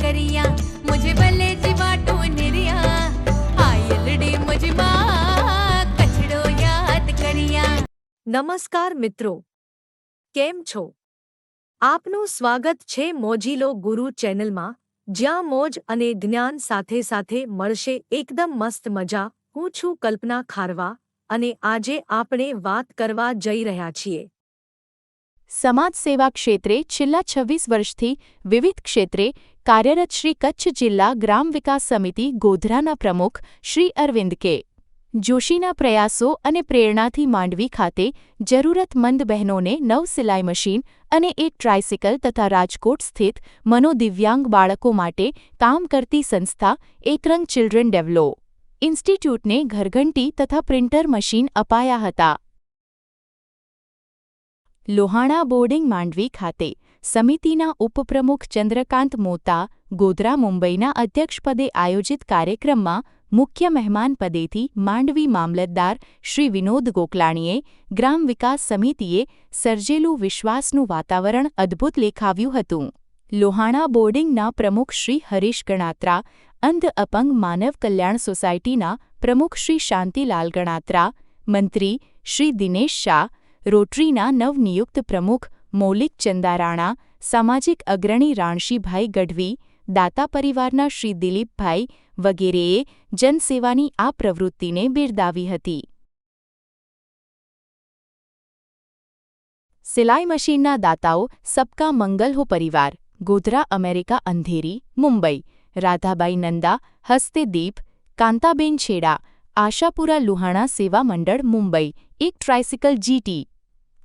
કરિયા મુજે બલે જીવાટો નેરિયા આયલડે મજબા કછડો યાદ કરિયા નમસ્કાર મિત્રો કેમ છો આપનો સ્વાગત છે મોજીલો ગુરુ ચેનલ માં જ્યાં મોજ અને જ્ઞાન સાથે સાથે મળશે એકદમ મસ્ત મજા હું છું કલ્પના ખારવા અને આજે આપણે વાત કરવા જઈ રહ્યા છીએ સમાજ સેવા ક્ષેત્રે છેલ્લા છવ્વીસ વર્ષથી વિવિધ ક્ષેત્રે કાર્યરત શ્રી કચ્છ જિલ્લા ગ્રામ વિકાસ સમિતિ ગોધરાના પ્રમુખ શ્રી અરવિંદ કે જોશીના પ્રયાસો અને પ્રેરણાથી માંડવી ખાતે જરૂરતમંદ બહેનોને નવ સિલાઈ મશીન અને એક ટ્રાયસિકલ તથા રાજકોટ સ્થિત મનોદિવ્યાંગ બાળકો માટે કામ કરતી સંસ્થા એકરંગ ચિલ્ડ્રન ડેવલો ઇન્સ્ટિટ્યૂટને ઘરઘંટી તથા પ્રિન્ટર મશીન અપાયા હતા લોહાણા બોર્ડિંગ માંડવી ખાતે સમિતિના ઉપપ્રમુખ ચંદ્રકાંત મોતા ગોધરા મુંબઈના અધ્યક્ષપદે આયોજિત કાર્યક્રમમાં મુખ્ય મહેમાન પદેથી માંડવી મામલતદાર શ્રી વિનોદ ગોકલાણીએ ગ્રામ વિકાસ સમિતિએ સર્જેલું વિશ્વાસનું વાતાવરણ અદ્ભુત લેખાવ્યું હતું લોહાણા બોર્ડિંગના પ્રમુખ શ્રી હરીશ ગણાત્રા અંધ અપંગ માનવ કલ્યાણ સોસાયટીના પ્રમુખ શ્રી શાંતિલાલ ગણાત્રા મંત્રી શ્રી દિનેશ શાહ રોટરીના નવનિયુક્ત પ્રમુખ મૌલિક ચંદારાણા સામાજિક અગ્રણી રાણશીભાઈ ગઢવી દાતા પરિવારના શ્રી દિલીપભાઈ વગેરેએ જનસેવાની આ પ્રવૃત્તિને બિરદાવી હતી સિલાઈ મશીનના દાતાઓ સબકા મંગલ હો પરિવાર ગોધરા અમેરિકા અંધેરી મુંબઈ રાધાબાઈ નંદા હસ્તે દીપ કાંતાબેન છેડા આશાપુરા લુહાણા સેવા મંડળ મુંબઈ એક ટ્રાયસિકલ જીટી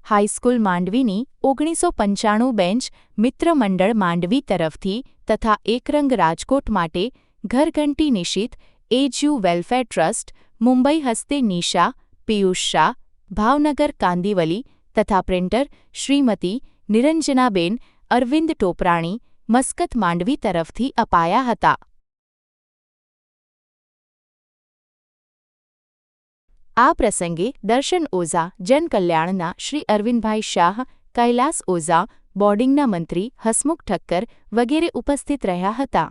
હાઈસ્કૂલ માંડવીની ઓગણીસો પંચાણું બેન્ચ મિત્રમંડળ માંડવી તરફથી તથા એકરંગ રાજકોટ માટે ઘરઘંટી Nishit edu welfare trust Mumbai હસ્તે નિશા પિયુષ શાહ ભાવનગર કાંદીવલી તથા પ્રિન્ટર શ્રીમતી નિરંજનાબેન અરવિંદ ટોપરાણી મસ્કત માંડવી તરફથી અપાયા હતા આ પ્રસંગે દર્શન ઓઝા જનકલ્યાણના શ્રી અરવિંદભાઈ શાહ કૈલાસ ઓઝા બોર્ડિંગના મંત્રી હસમુખ ઠક્કર વગેરે ઉપસ્થિત રહ્યા હતા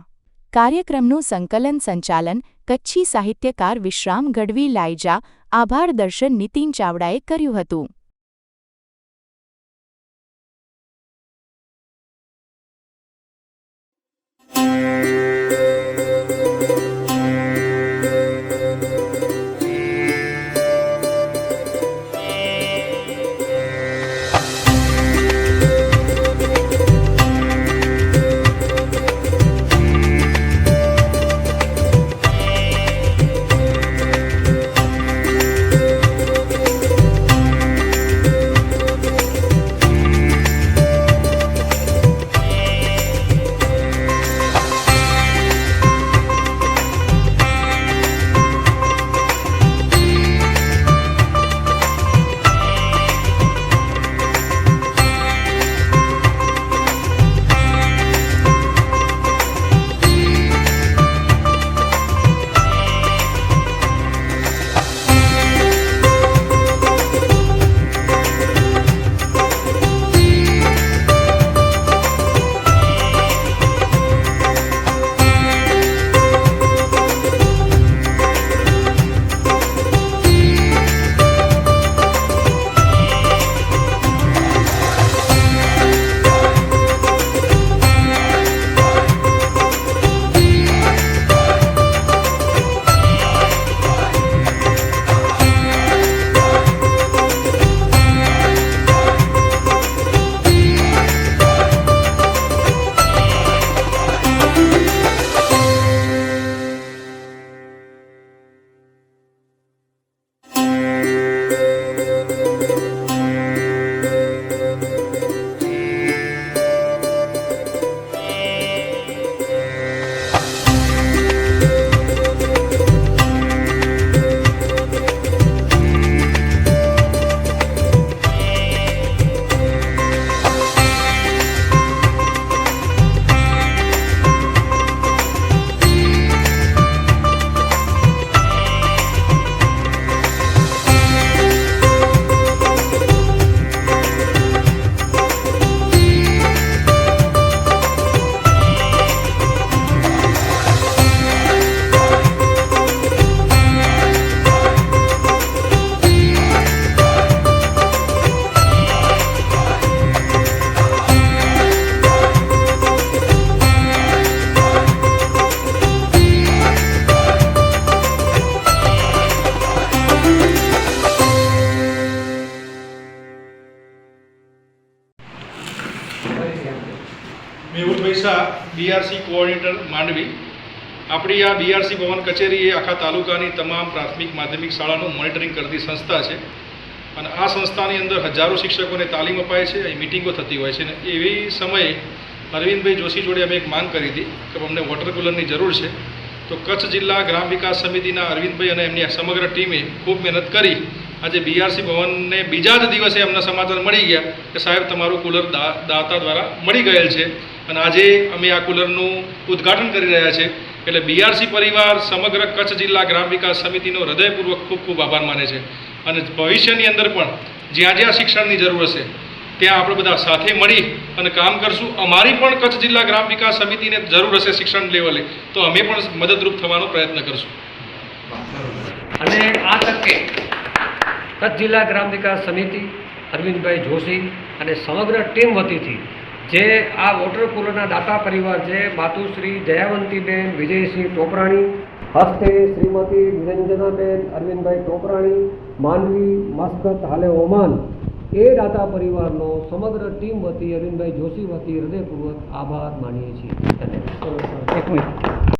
કાર્યક્રમનું સંકલન સંચાલન કચ્છી સાહિત્યકાર વિશ્રામ ગઢવી લાઇજા આભાર દર્શન નીતિન ચાવડાએ કર્યું હતું આપણી આ બીઆરસી ભવન કચેરી એ આખા તાલુકાની તમામ પ્રાથમિક માધ્યમિક શાળાનું મોનિટરિંગ કરતી સંસ્થા છે અને આ સંસ્થાની અંદર હજારો શિક્ષકોને તાલીમ અપાય છે અહીં મિટિંગો થતી હોય છે અને એવી સમયે અરવિંદભાઈ જોશી જોડે અમે એક માંગ કરી હતી કે અમને વોટર કુલરની જરૂર છે તો કચ્છ જિલ્લા ગ્રામ વિકાસ સમિતિના અરવિંદભાઈ અને એમની સમગ્ર ટીમે ખૂબ મહેનત કરી આજે બીઆરસી ભવનને બીજા જ દિવસે એમના સમાચાર મળી ગયા કે સાહેબ તમારું કુલર દાતા દ્વારા મળી ગયેલ છે અને આજે અમે આ કુલરનું ઉદ્ઘાટન કરી રહ્યા છીએ એટલે બીઆરસી પરિવાર સમગ્ર કચ્છ જિલ્લા ગ્રામ વિકાસ સમિતિનો હૃદયપૂર્વક ખૂબ ખૂબ આભાર માને છે અને ભવિષ્યની અંદર પણ જ્યાં જ્યાં શિક્ષણની જરૂર હશે ત્યાં આપણે બધા સાથે મળી અને કામ કરશું અમારી પણ કચ્છ જિલ્લા ગ્રામ વિકાસ સમિતિને જરૂર હશે શિક્ષણ લેવલે તો અમે પણ મદદરૂપ થવાનો પ્રયત્ન કરશું અને આ તકે કચ્છ જિલ્લા ગ્રામ વિકાસ સમિતિ અરવિંદભાઈ જોશી અને સમગ્ર ટીમ વતીથી જે આ વોટર કુલરના દાતા પરિવાર છે માતુશ્રી જયાવંતીબેન વિજયસિંહ ટોપરાણી હસ્તે શ્રીમતી નિરંજનાબેન અરવિંદભાઈ ટોપરાણી માનવી મસ્કત હાલે ઓમાન એ દાતા પરિવારનો સમગ્ર ટીમ વતી અરવિંદભાઈ જોશી વતી હૃદયપૂર્વક આભાર માનીએ છીએ ધન્યવાદ એક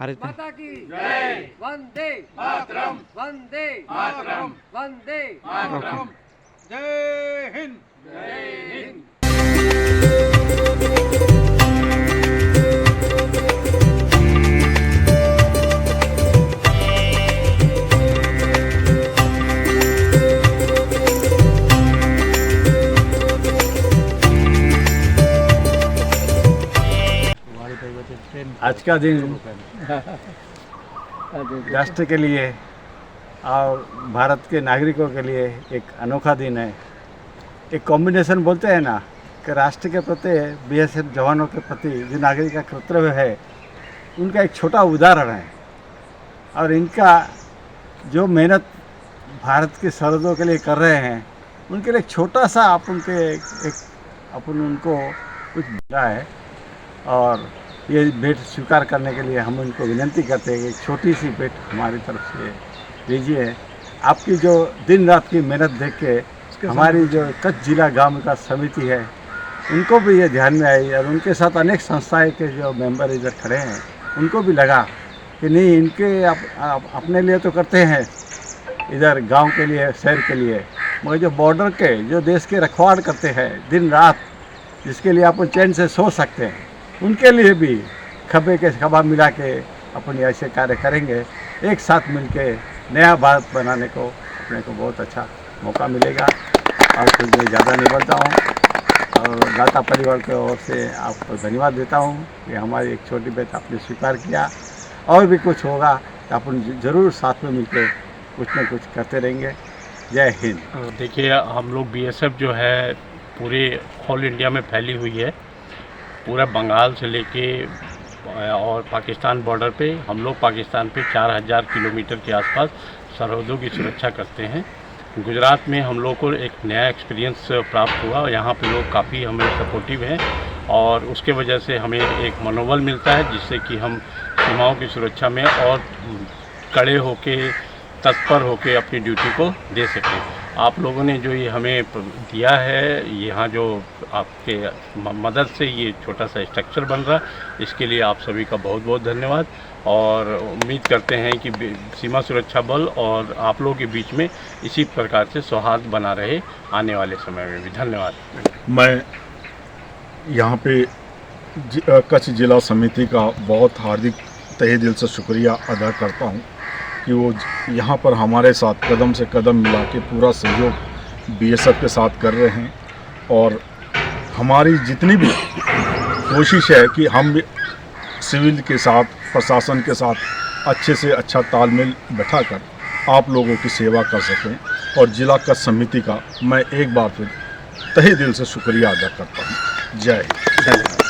माता की जय वंदे मातरम वंदे मातरम वंदे मातरम जय हिंद जय हिंद आज का दिन राष्ट्र के लिए और भारत के नागरिकों के लिए एक अनोखा दिन है एक कॉम्बिनेशन बोलते हैं ना कि राष्ट्र के प्रति बी एस एफ जवानों के प्रति जो नागरिक का कर्तव्य है उनका एक छोटा उदाहरण है और इनका जो मेहनत भारत के सरहदों के लिए कर रहे हैं उनके लिए छोटा सा आप उनके एक अपन उनको कुछ दिया है और ये भेंट स्वीकार करने के लिए हम उनको विनती करते हैं कि एक छोटी सी भेंट हमारी तरफ से दीजिए आपकी जो दिन रात की मेहनत देख के हमारी जो कच्छ जिला गांव विकास समिति है उनको भी ये ध्यान में आई और उनके साथ अनेक संस्थाएं के जो मेंबर इधर खड़े हैं उनको भी लगा कि नहीं इनके आप, आप अपने लिए तो करते हैं इधर गांव के लिए शहर के लिए मगर जो बॉर्डर के जो देश के रखवाड़ करते हैं दिन रात जिसके लिए आप चैन से सो सकते हैं उनके लिए भी खबे के खबा मिला के अपने ऐसे कार्य करेंगे एक साथ के नया भारत बनाने को अपने को बहुत अच्छा मौका मिलेगा और कुछ मैं ज़्यादा नहीं बोलता हूँ और दाता परिवार की ओर से आपको धन्यवाद देता हूँ कि हमारी एक छोटी बेटा आपने स्वीकार किया और भी कुछ होगा तो अपन ज़रूर साथ में मिलकर कुछ ना कुछ करते रहेंगे जय हिंद देखिए हम लोग बीएसएफ जो है पूरे ऑल इंडिया में फैली हुई है पूरा बंगाल से लेके और पाकिस्तान बॉर्डर पे हम लोग पाकिस्तान पे 4000 किलोमीटर के आसपास सरहदों की सुरक्षा करते हैं गुजरात में हम लोग को एक नया एक्सपीरियंस प्राप्त हुआ यहाँ पे लोग काफ़ी हमें सपोर्टिव हैं और उसके वजह से हमें एक मनोबल मिलता है जिससे कि हम सीमाओं की सुरक्षा में और कड़े होके तत्पर होके अपनी ड्यूटी को दे सकें आप लोगों ने जो ये हमें दिया है यहाँ जो आपके मदद से ये छोटा सा स्ट्रक्चर बन रहा इसके लिए आप सभी का बहुत बहुत धन्यवाद और उम्मीद करते हैं कि सीमा सुरक्षा बल और आप लोगों के बीच में इसी प्रकार से सौहार्द बना रहे आने वाले समय में भी धन्यवाद मैं यहाँ पे कच्छ जिला समिति का बहुत हार्दिक तहे दिल से शुक्रिया अदा करता हूँ कि वो यहाँ पर हमारे साथ कदम से कदम मिला के पूरा सहयोग बीएसएफ के साथ कर रहे हैं और हमारी जितनी भी कोशिश है कि हम सिविल के साथ प्रशासन के साथ अच्छे से अच्छा तालमेल बैठा कर आप लोगों की सेवा कर सकें और जिला कद समिति का मैं एक बार फिर तहे दिल से शुक्रिया अदा करता हूँ जय हिंद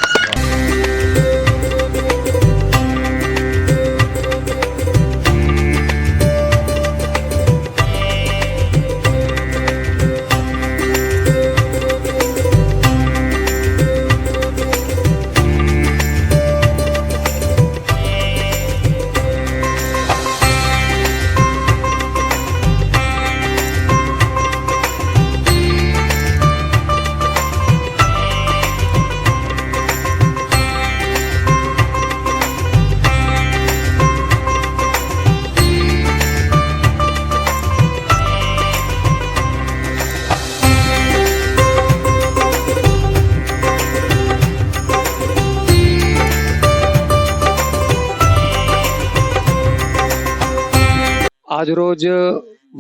આજરોજ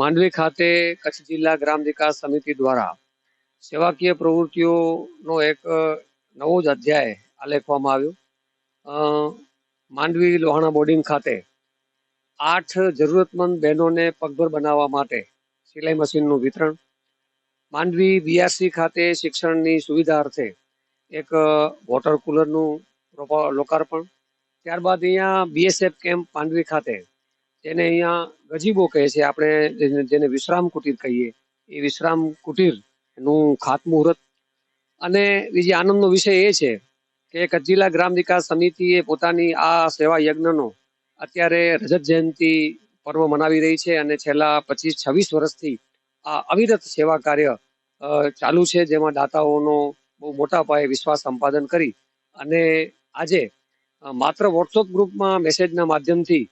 માંડવી ખાતે કચ્છ જિલ્લા ગ્રામ વિકાસ સમિતિ દ્વારા સેવાકીય પ્રવૃત્તિઓનો એક નવો જ અધ્યાય આલેખવામાં આવ્યો માંડવી લોહાણા બોર્ડિંગ ખાતે આઠ જરૂરતમંદ બહેનોને પગભર બનાવવા માટે સિલાઈ મશીનનું વિતરણ માંડવી બીઆરસી ખાતે શિક્ષણની સુવિધા અર્થે એક વોટર કુલરનું લોકાર્પણ ત્યારબાદ અહીંયા બીએસએફ કેમ્પ માંડવી ખાતે તેને અહીંયા ગજીબો કહે છે આપણે જેને વિશ્રામ કુટીર કહીએ એ વિશ્રામ કુટીરનું ખાતમુહૂર્ત અને બીજી આનંદનો વિષય એ છે કે કચ્છ ગ્રામ વિકાસ સમિતિએ પોતાની આ સેવા યજ્ઞનો અત્યારે રજત જયંતિ પર્વ મનાવી રહી છે અને છેલ્લા પચીસ છવ્વીસ વર્ષથી આ અવિરત સેવા કાર્ય ચાલુ છે જેમાં દાતાઓનો બહુ મોટા પાયે વિશ્વાસ સંપાદન કરી અને આજે માત્ર વોટ્સઅપ ગ્રુપમાં મેસેજના માધ્યમથી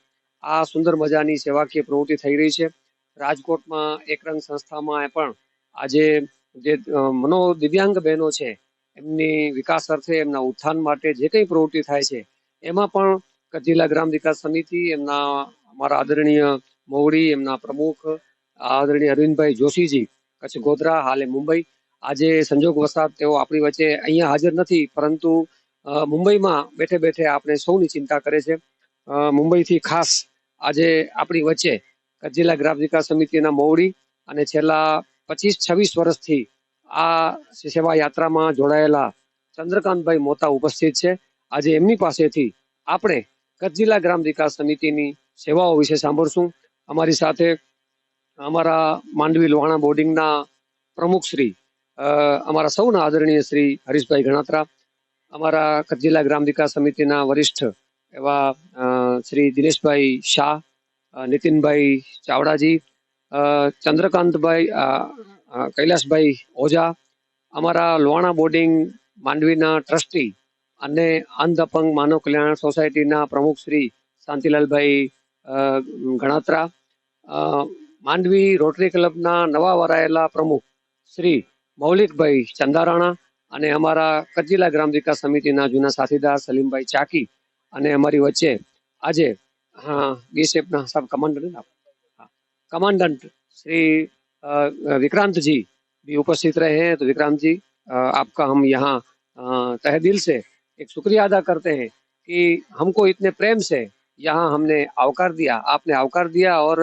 આ સુંદર મજાની સેવાકીય પ્રવૃત્તિ થઈ રહી છે રાજકોટમાં એકરંગ સંસ્થામાં પણ આજે જે મનો દિવ્યાંગ બહેનો છે એમની વિકાસ અર્થે એમના ઉત્થાન માટે જે કંઈ પ્રવૃત્તિ થાય છે એમાં પણ જિલ્લા ગ્રામ વિકાસ સમિતિ એમના અમારા આદરણીય મોવડી એમના પ્રમુખ આદરણીય અરવિંદભાઈ જોશીજી કચ્છ ગોધરા હાલે મુંબઈ આજે સંજોગ વસાત તેઓ આપણી વચ્ચે અહીંયા હાજર નથી પરંતુ મુંબઈમાં બેઠે બેઠે આપણે સૌની ચિંતા કરે છે મુંબઈથી ખાસ આજે આપણી વચ્ચે કચ્છ જિલ્લા ગ્રામ વિકાસ સમિતિના મોવડી અને છેલ્લા પચીસ છવ્વીસ વર્ષથી આ સેવા યાત્રામાં જોડાયેલા ચંદ્રકાંતભાઈ મોતા ઉપસ્થિત છે આજે એમની પાસેથી આપણે કચ્છ જિલ્લા ગ્રામ વિકાસ સમિતિની સેવાઓ વિશે સાંભળશું અમારી સાથે અમારા માંડવી લોહાણા બોર્ડિંગના પ્રમુખ શ્રી અમારા સૌના આદરણીય શ્રી હરીશભાઈ ગણાત્રા અમારા કચ્છ જિલ્લા ગ્રામ વિકાસ સમિતિના વરિષ્ઠ એવા શ્રી દિનેશભાઈ શાહ નીતિનભાઈ ચાવડાજી ચંદ્રકાંતભાઈ કૈલાસભાઈ ઓઝા અમારા લોણા બોર્ડિંગ માંડવીના ટ્રસ્ટી અને અંધ અપંગ માનવ કલ્યાણ સોસાયટીના પ્રમુખ શ્રી શાંતિલાલભાઈ ગણાત્રા માંડવી રોટરી ક્લબના નવા વરાયેલા પ્રમુખ શ્રી મૌલિકભાઈ ચંદારાણા અને અમારા કચીલા ગ્રામ વિકાસ સમિતિના જૂના સાથીદાર સલીમભાઈ ચાકી અને અમારી વચ્ચે આજે હા બીએસએફના સબ કમાન્ડર આપ કમાન્ડન્ટ શ્રી વિક્રાંતજી બી ઉપસ્થિત રહે હે તો વિક્રામજી આપકા હમ યહા तहे दिल સે એક শুকરિયા ادا કરતે હે કે હમકો ઇતને પ્રેમ સે યહા હમણે આવકાર દિયા આપને આવકાર દિયા ઓર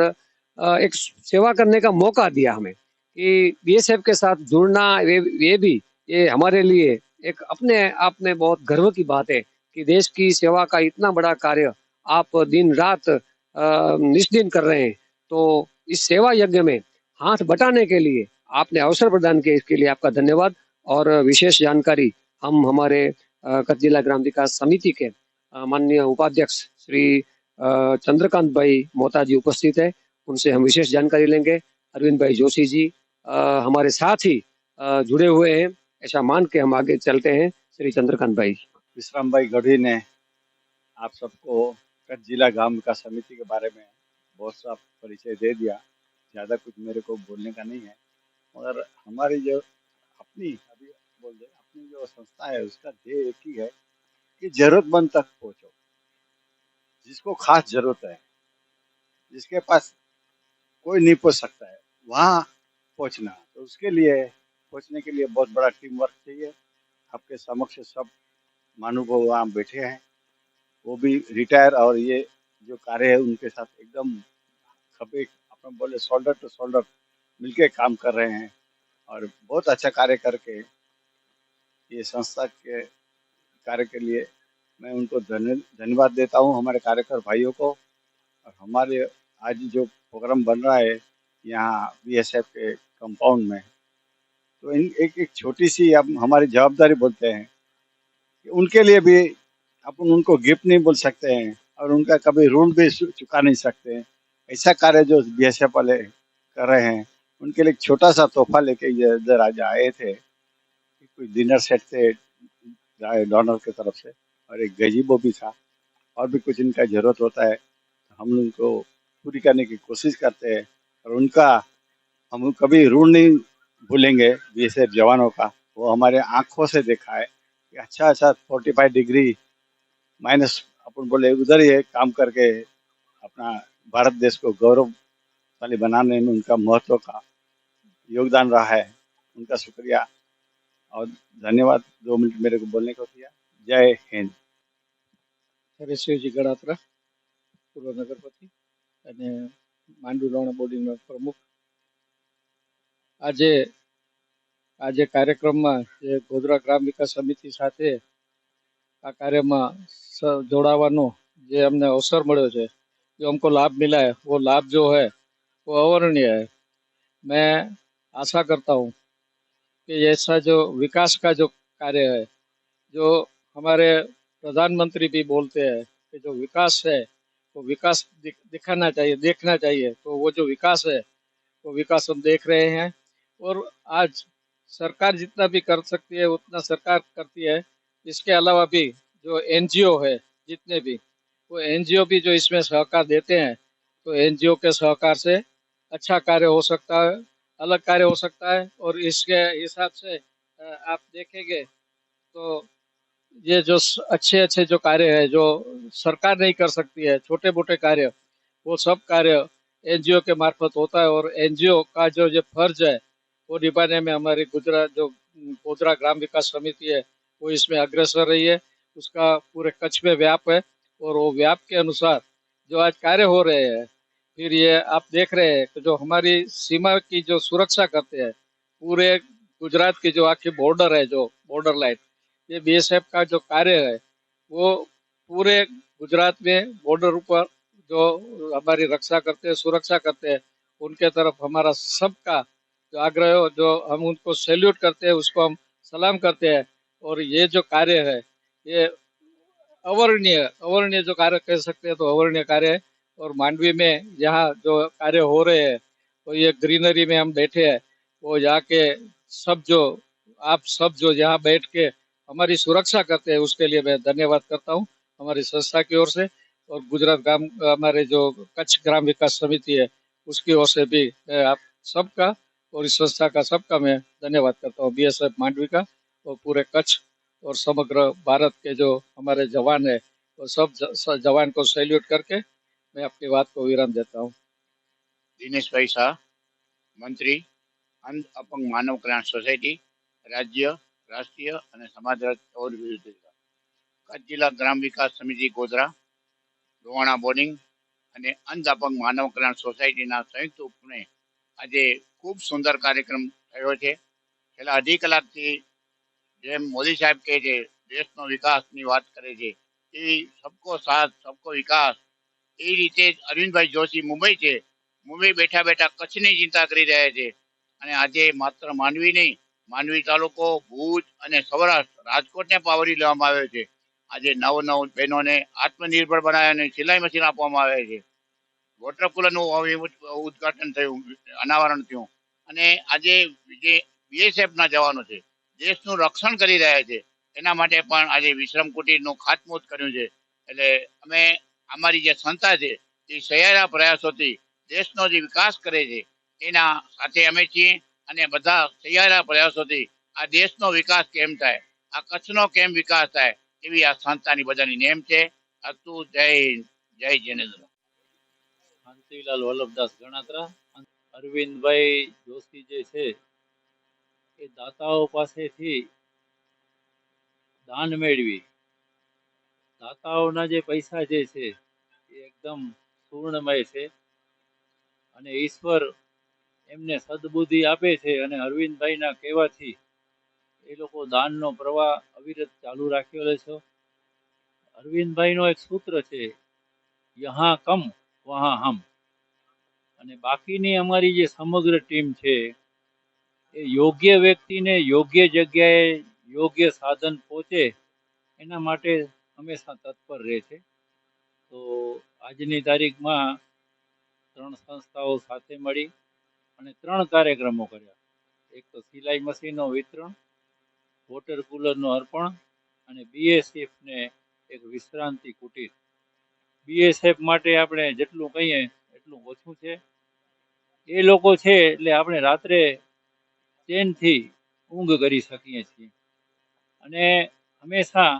એક સેવા કરને કા મોકા દિયા હમે કે બીએસએફ કે સાથ જોડના એ વે ભી એ હમારે લિયે એક અપને આપને બહોત ગર્વ કી બાત હે कि देश की सेवा का इतना बड़ा कार्य आप दिन रात निष्दिन कर रहे हैं तो इस सेवा यज्ञ में हाथ बटाने के लिए आपने अवसर प्रदान किया इसके लिए आपका धन्यवाद और विशेष जानकारी हम हमारे कच्छ जिला ग्राम विकास समिति के माननीय उपाध्यक्ष श्री चंद्रकांत भाई मोहता जी उपस्थित है उनसे हम विशेष जानकारी लेंगे अरविंद भाई जोशी जी हमारे साथ ही जुड़े हुए हैं ऐसा मान के हम आगे चलते हैं श्री चंद्रकांत भाई भाई गढ़ी ने आप सबको कच्छ जिला ग्राम विकास समिति के बारे में बहुत सा परिचय दे दिया ज़्यादा कुछ मेरे को बोलने का नहीं है मगर हमारी जो अपनी अभी बोल दे अपनी जो संस्था है उसका ध्येय एक ही है कि जरूरतमंद तक पहुँचो जिसको खास जरूरत है जिसके पास कोई नहीं पहुँच सकता है वहाँ पहुँचना तो उसके लिए पहुँचने के लिए बहुत बड़ा टीम वर्क चाहिए आपके समक्ष सब मानू वहाँ बैठे हैं वो भी रिटायर और ये जो कार्य है उनके साथ एकदम खबे अपने बोले शोल्डर टू शोल्डर मिलके काम कर रहे हैं और बहुत अच्छा कार्य करके ये संस्था के कार्य के लिए मैं उनको धन्यवाद देता हूँ हमारे कार्यकर भाइयों को और हमारे आज जो प्रोग्राम बन रहा है यहाँ बी के कंपाउंड में तो इन एक एक छोटी सी अब हमारी जवाबदारी बोलते हैं उनके लिए भी अपन उनको गिफ्ट नहीं बोल सकते हैं और उनका कभी ऋण भी चुका नहीं सकते हैं ऐसा कार्य जो बी एस एफ वाले कर रहे हैं उनके लिए छोटा सा तोहफा लेके इधर आज आए थे कुछ डिनर सेट थे डॉनर की तरफ से और एक गजीबो भी था और भी कुछ इनका जरूरत होता है तो हम उनको पूरी करने की कोशिश करते हैं और उनका हम कभी ऋण नहीं भूलेंगे बी एस एफ जवानों का वो हमारे आँखों से देखा है अच्छा अच्छा फोर्टी फाइव डिग्री माइनस अपन बोले उधर ही काम करके अपना भारत देश को गौरवशाली बनाने में उनका महत्व का योगदान रहा है उनका शुक्रिया और धन्यवाद दो मिनट मेरे को बोलने को दिया जय हिंद हरे शिव जी गणात्रा पूर्व नगरपति मांडू રાણા बोर्डिंग प्रमुख आज आज कार्यक्रम में गोधरा ग्राम विकास समिति साथ आ कार्य में જે અમને અવસર जो हमको लाभ मिला है वो लाभ जो है वो अवर्णीय है मैं आशा करता हूँ कि ऐसा जो विकास का जो कार्य है जो हमारे प्रधानमंत्री भी बोलते हैं कि जो विकास है वो विकास दिखाना चाहिए देखना चाहिए तो वो जो विकास है वो विकास हम देख रहे हैं और आज सरकार जितना भी कर सकती है उतना सरकार करती है इसके अलावा भी जो एनजीओ है जितने भी वो एनजीओ भी जो इसमें सहकार देते हैं तो एनजीओ के सहकार से अच्छा कार्य हो सकता है अलग कार्य हो सकता है और इसके हिसाब से आप देखेंगे तो ये जो अच्छे अच्छे जो कार्य है जो सरकार नहीं कर सकती है छोटे मोटे कार्य वो सब कार्य एनजीओ के मार्फत होता है और एनजीओ का जो ये फर्ज है वो निभाने में हमारी गुजरात जो गोदरा ग्राम विकास समिति है वो इसमें अग्रसर रही है उसका पूरे कच्छ में व्याप है और वो व्याप के अनुसार जो आज कार्य हो रहे हैं फिर ये आप देख रहे हैं कि जो हमारी सीमा की जो सुरक्षा करते हैं पूरे गुजरात की जो आखिर बॉर्डर है जो बॉर्डर लाइन ये बीएसएफ का जो कार्य है वो पूरे गुजरात में बॉर्डर ऊपर जो हमारी रक्षा करते हैं सुरक्षा करते हैं उनके तरफ हमारा सबका जो आग्रह हो जो हम उनको सैल्यूट करते हैं उसको हम सलाम करते हैं और ये जो कार्य है ये अवर्णीय अवर्णीय जो कार्य कह सकते हैं तो अवर्णीय कार्य है और मांडवी में यहाँ जो कार्य हो रहे हैं तो ये ग्रीनरी में हम बैठे हैं वो यहाँ के सब जो आप सब जो यहाँ बैठ के हमारी सुरक्षा करते हैं उसके लिए मैं धन्यवाद करता हूँ हमारी संस्था की ओर से और गुजरात ग्राम हमारे जो कच्छ ग्राम विकास समिति है उसकी ओर से भी आप सबका और इस संस्था का सबका मैं धन्यवाद करता हूँ बीएसएफ मांडवी का और पूरे कच्छ और समग्र भारत के जो हमारे जवान है और सब जवान को सैल्यूट करके मैं आपकी बात को विराम देता हूँ दिनेश भाई शाह मंत्री अंध अपंग मानव कल्याण सोसाइटी राज्य राष्ट्रीय समाज और विरुद्ध कच्छ जिला ग्राम विकास समिति गोधरा ગોધરા बोर्डिंग अंध अपंग मानव कल्याण सोसायटी संयुक्त સોસાયટીના આજે ખૂબ સુંદર કાર્યક્રમ થયો છે છેલ્લા અઢી કલાકથી જેમ મોદી સાહેબ કહે છે દેશનો વિકાસની વાત કરે છે એ સબકો સાથ સબકો વિકાસ એ રીતે જ અરવિંદભાઈ જોશી મુંબઈ છે મુંબઈ બેઠા બેઠા કચ્છની ચિંતા કરી રહ્યા છે અને આજે માત્ર માંડવી નહીં માંડવી તાલુકો ભુજ અને સૌરાષ્ટ્ર રાજકોટને પાવરી લેવામાં આવ્યો છે આજે નવ નવ બહેનોને આત્મનિર્ભર બનાવ્યા અને સિલાઈ મશીન આપવામાં આવે છે વોટર કુલરનું હવે ઉદઘાટન થયું અનાવરણ થયું અને આજે જે બીએસએફના જવાનો છે દેશનું રક્ષણ કરી રહ્યા છે એના માટે પણ આજે વિશ્રમ કુટીરનું ખાતમુહૂર્ત કર્યું છે એટલે અમે અમારી જે સંસ્થા છે એ સહિયારા પ્રયાસોથી દેશનો જે વિકાસ કરે છે એના સાથે અમે છીએ અને બધા સહિયારા પ્રયાસોથી આ દેશનો વિકાસ કેમ થાય આ કચ્છનો કેમ વિકાસ થાય એવી આ સંસ્થાની બધાની નેમ છે અસ્તુ જય હિન્દ જય જિનેન્દ્ર શાંતિલાલ વલ્લભદાસ ગણાત્રા અરવિંદભાઈ જોશી જે છે એ દાતાઓ પાસેથી દાન મેળવી દાતાઓના જે પૈસા જે છે એ એકદમ પૂર્ણમય છે અને ઈશ્વર એમને સદબુદ્ધિ આપે છે અને અરવિંદભાઈના કહેવાથી એ લોકો દાનનો પ્રવાહ અવિરત ચાલુ રાખ્યો છે અરવિંદભાઈનો એક સૂત્ર છે યહાં કમ વહા હમ અને બાકીની અમારી જે સમગ્ર ટીમ છે એ યોગ્ય વ્યક્તિને યોગ્ય જગ્યાએ યોગ્ય સાધન પહોંચે એના માટે હંમેશા તત્પર રહે છે તો આજની તારીખમાં ત્રણ સંસ્થાઓ સાથે મળી અને ત્રણ કાર્યક્રમો કર્યા એક તો સિલાઈ મશીનનું વિતરણ વોટર કુલરનું અર્પણ અને બીએસએફને એક વિશ્રાંતિ કુટીર બીએસએફ માટે આપણે જેટલું કહીએ એટલું ઓછું છે એ લોકો છે એટલે આપણે રાત્રે ચેનથી ઊંઘ કરી શકીએ છીએ અને હંમેશા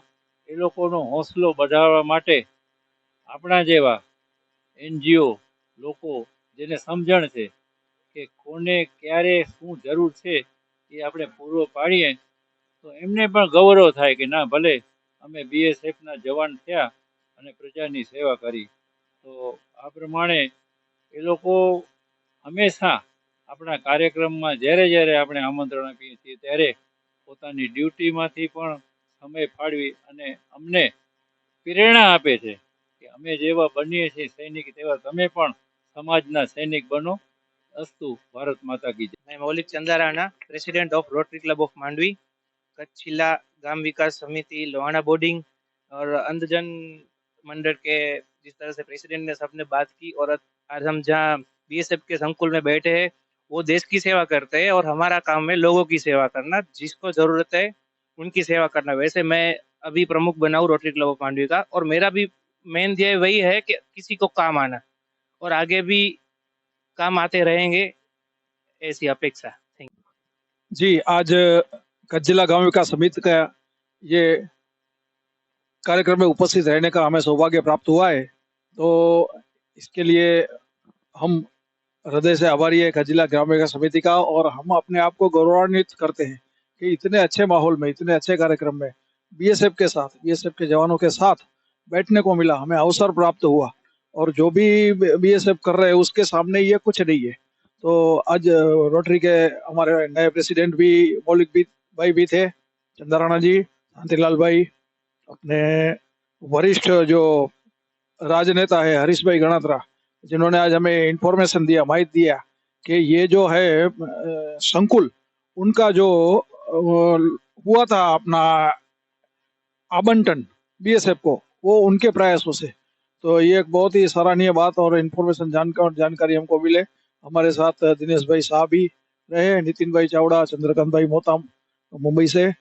એ લોકોનો હોંસલો વધારવા માટે આપણા જેવા એનજીઓ લોકો જેને સમજણ છે કે કોને ક્યારે શું જરૂર છે એ આપણે પૂરો પાડીએ તો એમને પણ ગૌરવ થાય કે ના ભલે અમે બીએસએફના જવાન થયા અને પ્રજાની સેવા કરી તો આ પ્રમાણે એ લોકો હંમેશા આપણા કાર્યક્રમમાં જ્યારે જ્યારે આપણે આમંત્રણ આપીએ છીએ ત્યારે પોતાની ડ્યુટીમાંથી પણ સમય ફાળવી અને અમને પ્રેરણા આપે છે કે અમે જેવા બનીએ છીએ સૈનિક તેવા તમે પણ સમાજના સૈનિક બનો અસ્તુ ભારત માતા કી જય Maulik Chandarana president of Rotary club of Mandvi Kutch જિલ્લા ગામ વિકાસ સમિતિ લોહાણા બોર્ડિંગ और अंधजन मंडल के जिस तरह से प्रेसिडेंट ने सबने बात की और आज हम जहाँ बी एस एफ के संकुल में बैठे हैं वो देश की सेवा करते हैं और हमारा काम है लोगों की सेवा करना जिसको जरूरत है उनकी सेवा करना वैसे मैं अभी प्रमुख बनाऊ रोटरी क्लब ऑफ मांडवी का और मेरा भी मेन ध्येय वही है कि किसी को काम आना और आगे भी काम आते रहेंगे ऐसी अपेक्षा थैंक जी आज कजिला गांव विकास समिति का ये कार्यक्रम में उपस्थित रहने का हमें सौभाग्य प्राप्त हुआ है तो इसके लिए हम हृदय से आभारी है खजिला ग्राम विकास समिति का और हम अपने आप को गौरवान्वित करते हैं कि इतने अच्छे माहौल में इतने अच्छे कार्यक्रम में बीएसएफ के साथ बीएसएफ के जवानों के साथ बैठने को मिला हमें अवसर प्राप्त हुआ और जो भी बीएसएफ कर रहे हैं उसके सामने ये कुछ नहीं है तो आज रोटरी के हमारे नए प्रेसिडेंट भी मौलिक भी भाई भी थे चंदा राणा जी शांतिलाल भाई अपने वरिष्ठ जो राजनेता है हरीश भाई गणात्रा जिन्होंने आज हमें इंफॉर्मेशन दिया माइक दिया कि ये जो है संकुल उनका जो हुआ था अपना आबंटन बीएसएफ को वो उनके प्रयासों से तो ये एक बहुत ही सराहनीय बात और इन्फॉर्मेशन जानकार जानकारी हमको मिले हमारे साथ दिनेश भाई साहब भी रहे नितिन भाई चावड़ा चंद्रकांत भाई मोहताम मुंबई से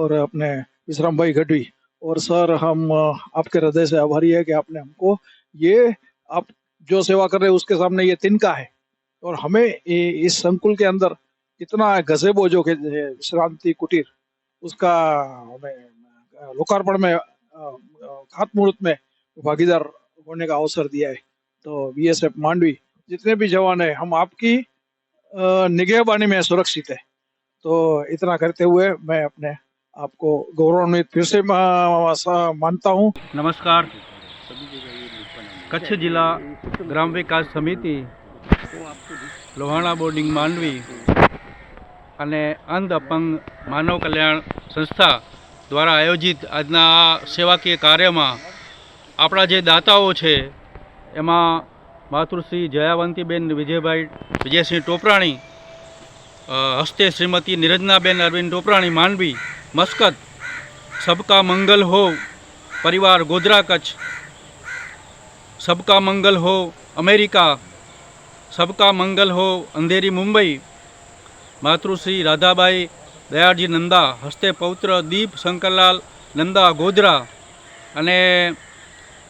और अपने विश्राम भाई गढ़वी और सर हम आपके हृदय से आभारी है कि आपने हमको ये आप जो सेवा कर रहे हैं उसके सामने ये तिनका है और हमें इस संकुल के अंदर इतना गजेबो बोझो के श्रांति कुटीर उसका हमें लोकार्पण में खातमुहूर्त में भागीदार होने का अवसर दिया है तो बी एस एफ मांडवी जितने भी जवान है हम आपकी निगहबानी में सुरक्षित है तो इतना करते हुए मैं अपने आपको गौरवान्वित फिर से मानता हूँ नमस्कार કચ્છ જિલ્લા ગ્રામ વિકાસ સમિતિ લોહાણા બોર્ડિંગ માંડવી અને અંધ અપંગ માનવ કલ્યાણ સંસ્થા દ્વારા આયોજિત આજના આ સેવાકીય કાર્યમાં આપણા જે દાતાઓ છે એમાં માતૃશ્રી જયાવંતીબેન વિજયભાઈ વિજયસિંહ ટોપરાણી હસ્તે શ્રીમતી નિરજનાબેન અરવિંદ ટોપરાણી માંડવી મસ્કત સબકા મંગલ હો પરિવાર ગોધરા કચ્છ સબકા મંગલ હો અમેરિકા સબકા મંગલ હો અંધેરી મુંબઈ માતૃશ્રી રાધાબાઈ દયાળજી નંદા હસ્તે પૌત્ર દીપ શંકરલાલ નંદા ગોધરા અને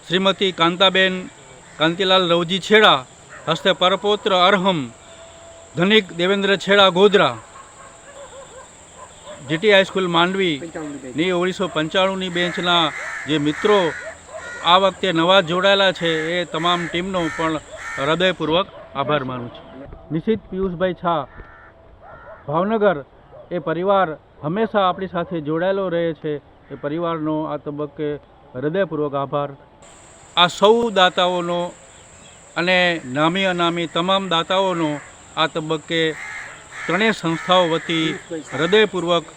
શ્રીમતી કાંતાબેન કાંતિલાલ રવજી છેડા હસ્તે પરપોત્ર અરહમ ધનિક દેવેન્દ્ર છેડા ગોધરા જીટી હાઈસ્કૂલ માંડવી ની ઓગણીસો પંચાણુંની બેન્ચના જે મિત્રો આ વખતે નવા જોડાયેલા છે એ તમામ ટીમનો પણ હૃદયપૂર્વક આભાર માનું છું નિશિત પિયુષભાઈ છા ભાવનગર એ પરિવાર હંમેશા આપણી સાથે જોડાયેલો રહે છે એ પરિવારનો આ તબક્કે હૃદયપૂર્વક આભાર આ સૌ દાતાઓનો અને નામી અનામી તમામ દાતાઓનો આ તબક્કે ત્રણેય સંસ્થાઓ વતી હૃદયપૂર્વક